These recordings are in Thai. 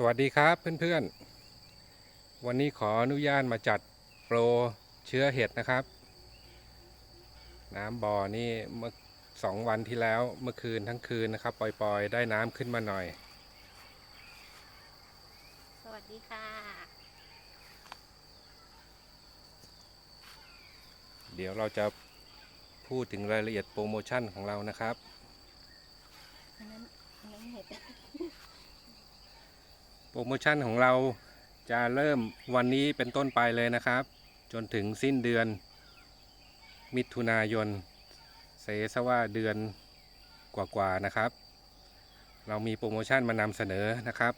สวัสดีครับเพื่อนๆ วันนี้ขออนุญาตมาจัดโปรเชื้อเห็ดนะครับ น้ำบ่อนี่เมื่อสองวันที่แล้วเมื่อคืนทั้งคืนนะครับ ปล่อยๆ ได้น้ำขึ้นมาหน่อย สวัสดีค่ะ เดี๋ยวเราจะพูดถึงรายละเอียดโปรโมชั่นของเรานะครับอันนั้นอันนั้นเห็ดโป รโมชั่นของเราจะเริ่มวันนี้เป็นต้นไปเลยนะครับ จนถึงสิ้นเดือน มิถุนายนเซซะว่าเดือนกว่าๆนะครับ เรามีโปรโมชั่นมานำเสนอนะครับ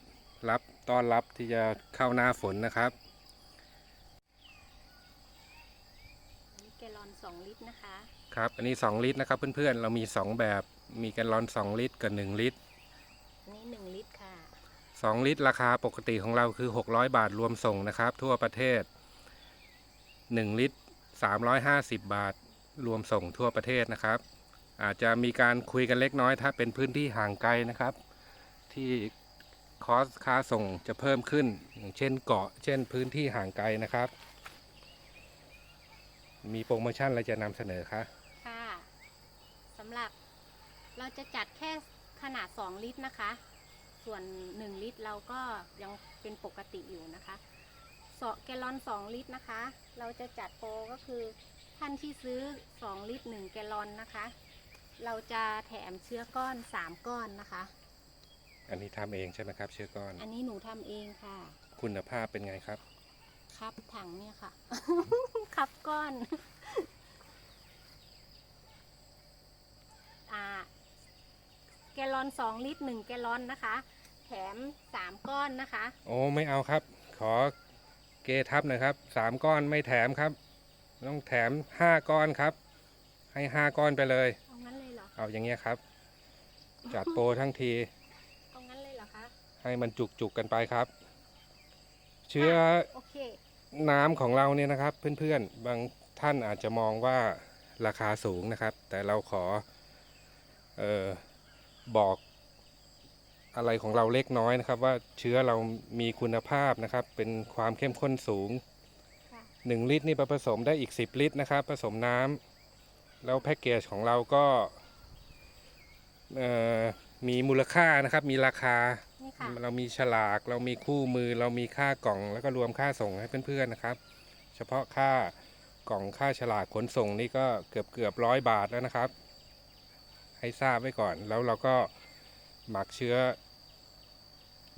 รับต้อนรับที่จะเข้าหน้าฝนนะครับอันนี้แกลลอน2ลิตรนะคะ ครับ อันนี้ 2 ลิตรนะครับเพื่อนๆ เรามี 2 แบบ มีแกลลอน 2 ลิตรกับ 1 ลิตร อันนี้ 1 ลิตรค่ะ 2 ลิตร ราคาปกติของเราคือ 600 บาทรวมส่งนะครับ ทั่วประเทศ 1 ลิตร 350 บาทรวมส่งทั่วประเทศนะครับ อาจจะมีการคุยกันเล็กน้อย ถ้าเป็นพื้นที่ห่างไกลนะครับ ที่คอสค่าส่งจะเพิ่มขึ้น อย่างเช่นเกาะ เช่นพื้นที่ห่างไกลนะครับ มีโปรโมชั่นอะไรจะนำเสนอคะค่ะสำหรับเราจะจัดแค่ขนาด 2 ลิตรนะคะ ส่วน 1 ลิตรเราก็ยังเป็นปกติอยู่นะคะสอแกลลอน 2 ลิตรนะคะ เราจะจัดโปรก็คือท่านที่ซื้อ 2 ลิตร 1 แกลลอนนะคะ เราจะแถมเชื้อก้อน 3 ก้อนนะคะ อันนี้ทำเองใช่ไหมครับ เชื้อก้อน อันนี้หนูทำเองค่ะ คุณภาพเป็นไงครับ ครับถังเนี่ยค่ะ ครับก้อน อ่า แกลล อนสองลิตรหนึ่งแกลลอนนะคะ แถมสามก้อนนะคะ โอ้ไม่เอาครับ ขอเกทับหน่อยครับสามก้อนไม่แถมครับ ต้องแถมห้าก้อนครับ ให้ห้าก้อนไปเลย เอางั้นเลยเหรอ เอาอย่างเงี้ยครับ จัดโปรทั้งที เอางั้นเลยเหรอคะ ให้มันจุกๆกกันไปครับ เชื้อโอเค น้ำของเราเนี่ยนะครับ เพื่อนๆ บางท่านอาจจะมองว่าราคาสูงนะครับ แต่เราขอ เออ บอกอะไรของเราเล็กน้อยนะครับ ว่าเชื้อเรามีคุณภาพนะครับ เป็นความเข้มข้นสูงค่ะ1ลิตรนี่ไปผสมได้อีก 10 ลิตรนะครับ ผสมน้ำแล้วแพ็กเกจของเราก็เอ่อมีมูลค่านะครับ มีราคานี่ค่ะเรามีฉลาก เรามีคู่มือ เรามีค่ากล่อง แล้วก็รวมค่าส่งให้เพื่อนๆนะครับ เฉพาะค่ากล่องค่าฉลากขนส่งนี่ก็เกือบเกือบร้อยบาทแล้วนะครับ ให้ทราบไว้ก่อน แล้วเราก็หมักเชื้อ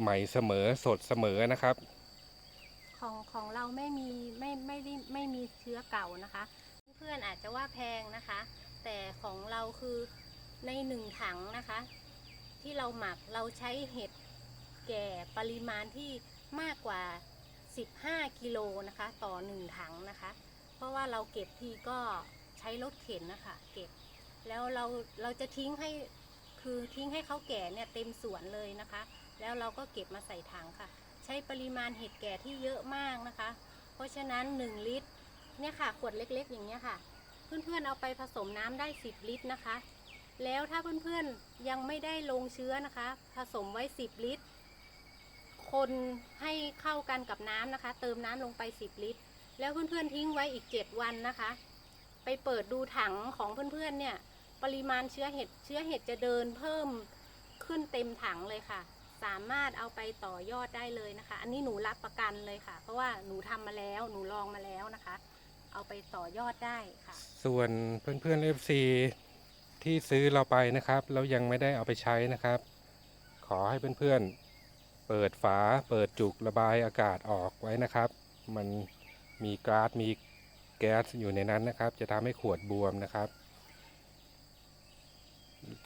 ใหม่เสมอสดเสมอนะครับ ของของเราไม่มีไม่ไม่ได้ไม่มีเชื้อเก่านะคะ เพื่อนอาจจะว่าแพงนะคะ แต่ของเราคือในหนึ่งถังนะคะ ที่เราหมักเราใช้เห็ดแก่ปริมาณที่มากกว่า 15 กิโลนะคะ ต่อหนึ่งถังนะคะ เพราะว่าเราเก็บทีก็ใช้รถเข็นนะคะ เก็บ แล้วเราเราจะทิ้งให้คือทิ้งให้เขาแก่เนี่ยเต็มสวนเลยนะคะ แล้วเราก็เก็บมาใส่ถังค่ะ ใช้ปริมาณเห็ดแก่ที่เยอะมากนะคะ เพราะฉะนั้น 1 ลิตรเนี่ยค่ะขวดเล็กๆ อย่างเงี้ยค่ะ เพื่อนๆเอาไปผสมน้ำได้ 10 ลิตรนะคะ แล้วถ้าเพื่อนๆยังไม่ได้ลงเชื้อนะคะ ผสมไว้ 10 ลิตร คนให้เข้ากันกับน้ำนะคะ เติมน้ำลงไป 10 ลิตร แล้วเพื่อนๆทิ้งไว้อีก 7 วันนะคะ ไปเปิดดูถังของเพื่อนๆเนี่ย ปริมาณเชื้อเห็ดเชื้อเห็ดจะเดินเพิ่มขึ้นเต็มถังเลยค่ะ สามารถเอาไปต่อยอดได้เลยนะคะ อันนี้หนูรับประกันเลยค่ะ เพราะว่าหนูทำมาแล้วหนูลองมาแล้วนะคะ เอาไปต่อยอดได้ค่ะ ส่วนเพื่อนๆ FC ที่ซื้อเราไปนะครับแล้วยังไม่ได้เอาไปใช้นะครับ ขอให้เพื่อนๆ เปิดฝาเปิดจุกระบายอากาศออกไว้นะครับ มันมีก๊าซมีแก๊สอยู่ในนั้นนะครับ จะทำให้ขวดบวมนะครับ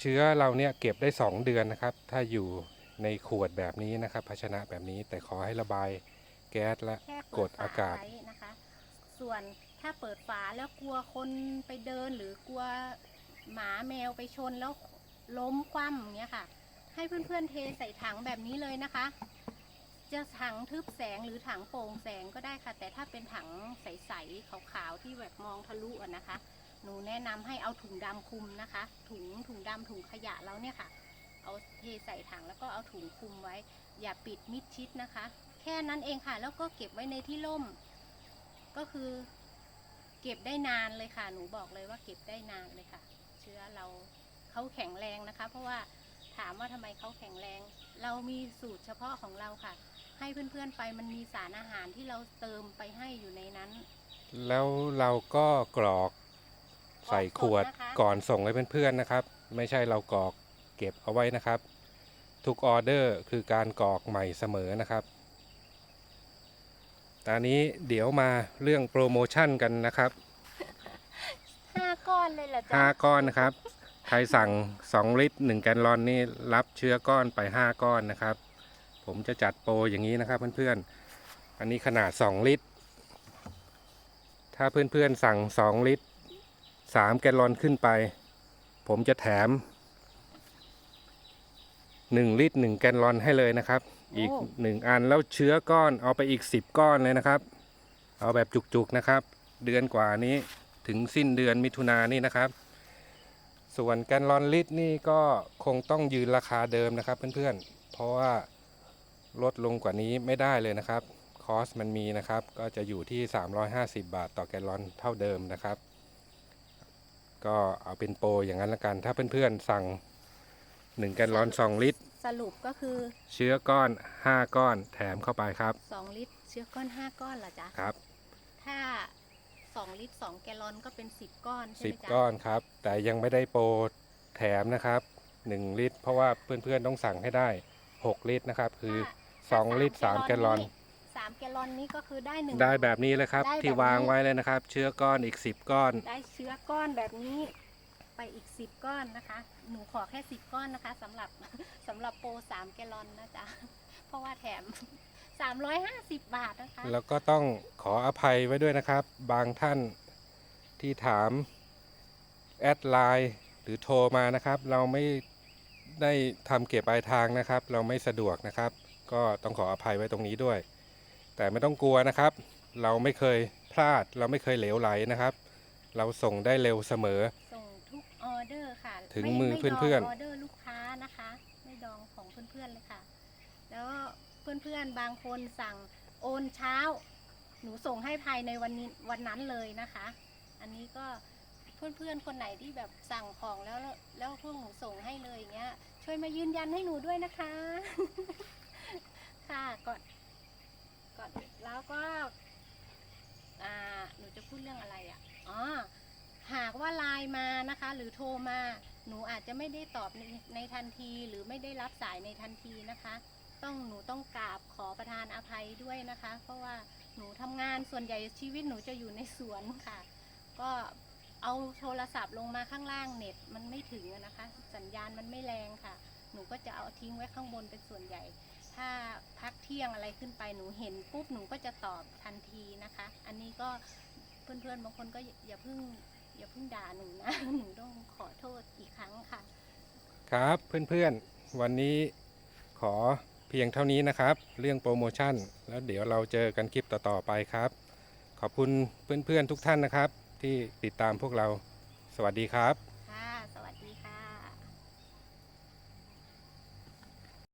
เชื้อเราเนี่ยเก็บได้ 2 เดือนนะครับ ถ้าอยู่ในขวดแบบนี้นะครับ ภาชนะแบบนี้แต่ขอให้ระบายแก๊สและแค่กเปิดดฝาอากาศ ไว้นะคะ ส่วนถ้าเปิดฝาแล้วกลัวคนไปเดินหรือกลัวหมาแมวไปชนแล้วล้มคว่ำอย่างเงี้ยค่ะ ให้เพื่อนๆเทใส่ถังแบบนี้เลยนะคะ จะถังทึบแสงหรือถังโปร่งแสงก็ได้ค่ะ แต่ถ้าเป็นถังใสๆขาวๆที่แบบมองทะลุอะนะคะ หนูแนะนำให้เอาถุงดำคุมนะคะ ถุงถุงดำถุงขยะแล้วเนี่ยค่ะ เอาเทใส่ถังแล้วก็เอาถุงคุมไว้ อย่าปิดมิดชิดนะคะ แค่นั้นเองค่ะ แล้วก็เก็บไว้ในที่ร่ม ก็คือ เก็บได้นานเลยค่ะ หนูบอกเลยว่าเก็บได้นานเลยค่ะ เชื้อเราเขาแข็งแรงนะคะ เพราะว่าถามว่าทำไมเขาแข็งแรง เรามีสูตรเฉพาะของเราค่ะ ให้เพื่อนๆไปมันมีสารอาหารที่เราเติมไปให้อยู่ในนั้น แล้วเราก็กรอก ใส่ขวดกรอกสดนะคะก่อนส่งให้เพื่อนๆนะครับ ไม่ใช่เรากรอกเก็บเอาไว้นะครับ ทุกออเดอร์คือการกรอกใหม่เสมอนะครับตอนนี้เดี๋ยวมาเรื่องโปรโมชั่นกันนะครับห้าก้อนเลยเหรอจ๊ะ5ก้อนนะครับ ใครสั่ง 2 ลิตร1แกนลอนนี่รับเชื้อก้อนไป 5 ก้อนนะครับ ผมจะจัดโปรอย่างนี้นะครับเพื่อนๆ อันนี้ขนาด 2 ลิตร ถ้าเพื่อนๆสั่ง 2 ลิตร 3 แกนลอนขึ้นไป ผมจะแถม 1 ลิตร 1 แกนลอนให้เลยนะครับ อีก 1 อันแล้วเชื้อก้อนเอาไปอีก 10 ก้อนเลยนะครับ เอาแบบจุกๆนะครับ เดือนกว่านี้ถึงสิ้นเดือนมิถุนายนนี่นะครับ ส่วนแกนลอนลิตรนี่ก็คงต้องยืนราคาเดิมนะครับเพื่อนๆ เพราะว่าลดลงกว่านี้ไม่ได้เลยนะครับ คอสมันมีนะครับ ก็จะอยู่ที่ 350 บาทต่อแกนลอนเท่าเดิมนะครับ ก็เอาเป็นโปรอย่างนั้นละกัน ถ้าเพื่อนๆสั่งหนึ่งแกลลอนสองลิตร สรุปก็คือเชื้อก้อนห้าก้อนแถมเข้าไปครับสองลิตร เชื้อก้อนห้าก้อนเหรอจ๊ะครับถ้าสองลิตรสองแกลอนก็เป็นสิบก้อนใช่ไหสิบมก้อนครับ แต่ยังไม่ได้โปรแถมนะครับหนึ่งลิตร เพราะว่าเพื่อนๆต้องสั่งให้ได้หกลิตรนะครับ คือถ้สองลิตรสามแกลอน ถ้ามแกลอนนี้ก็คือได้หนึ่ง ได้แบบนี้เลยครับบบที่วางไว้เลยนะครับ เชื้อก้อนอีกสิบก้อน ได้เชื้อก้อนแบบนี้ไปอีกสิบก้อนนะคะ หนูขอแค่สิบก้อนนะคะสำหรับ สำหรับโปรสามแกลลอนนะจ๊ะ เพราะว่าแถม 350 บาทนะคะ แล้วก็ต้องขออภัยไว้ด้วยนะครับ บางท่านที่ถาม แอดไลน์หรือโทรมานะครับ เราไม่ได้ทำเก็บปลายทางนะครับ เราไม่สะดวกนะครับ ก็ต้องขออภัยไว้ตรงนี้ด้วย แต่ไม่ต้องกลัวนะครับ เราไม่เคยพลาด เราไม่เคยเหลวไหลนะครับ เราส่งได้เร็วเสมอ ส่งทุกออเดอร์ค่ะถึงไมือไดงเพื่อนๆออเดอร์ลูกค้านะคะ ไม่ดองของเพื่อนๆเลยค่ะ แล้วเพื่อนๆบางคนสั่งโอนเช้า หนูส่งให้ภายในวันนี้วันนั้นเลยนะคะ อันนี้ก็เพื่อนๆคนไหนที่แบบสั่งของแล้วแล้วแล้วพวกหนูส่งให้เลยอย่างเงี้ย ช่วยมายืนยันให้หนูด้วยนะคะ ค่ะก่อน ก่อน แล้วก็อ่าหนูจะพูดเรื่องอะไรอะ อ๋อ หากว่าไลน์มานะคะ หรือโทรมา หนูอาจจะไม่ได้ตอบในในทันทีหรือไม่ได้รับสายในทันทีนะคะ ต้องหนูต้องกราบขอประทานอภัยด้วยนะคะ เพราะว่าหนูทำงานส่วนใหญ่ชีวิตหนูจะอยู่ในสวนค่ะ ก็เอาโทรศัพท์ลงมาข้างล่างเน็ตมันไม่ถึงนะคะ สัญญาณมันไม่แรงค่ะ หนูก็จะเอาทิ้งไว้ข้างบนเป็นส่วนใหญ่ ถ้าพักเที่ยงอะไรขึ้นไปหนูเห็นปุ๊บหนูก็จะตอบทันทีนะคะ อันนี้ก็เพื่อนๆบางคนก็อย่าเพิ่งอย่าเพิ่งด่าหนูนะหนูต้องขอโทษอีกครั้งค่ะ ครับเพื่อนๆวันนี้ขอเพียงเท่านี้นะครับ เรื่องโปรโมชั่น แล้วเดี๋ยวเราเจอกันคลิปต่อๆไปครับ ขอบคุณเพื่อนๆทุกท่านนะครับ ที่ติดตามพวกเราสวัสดีครับ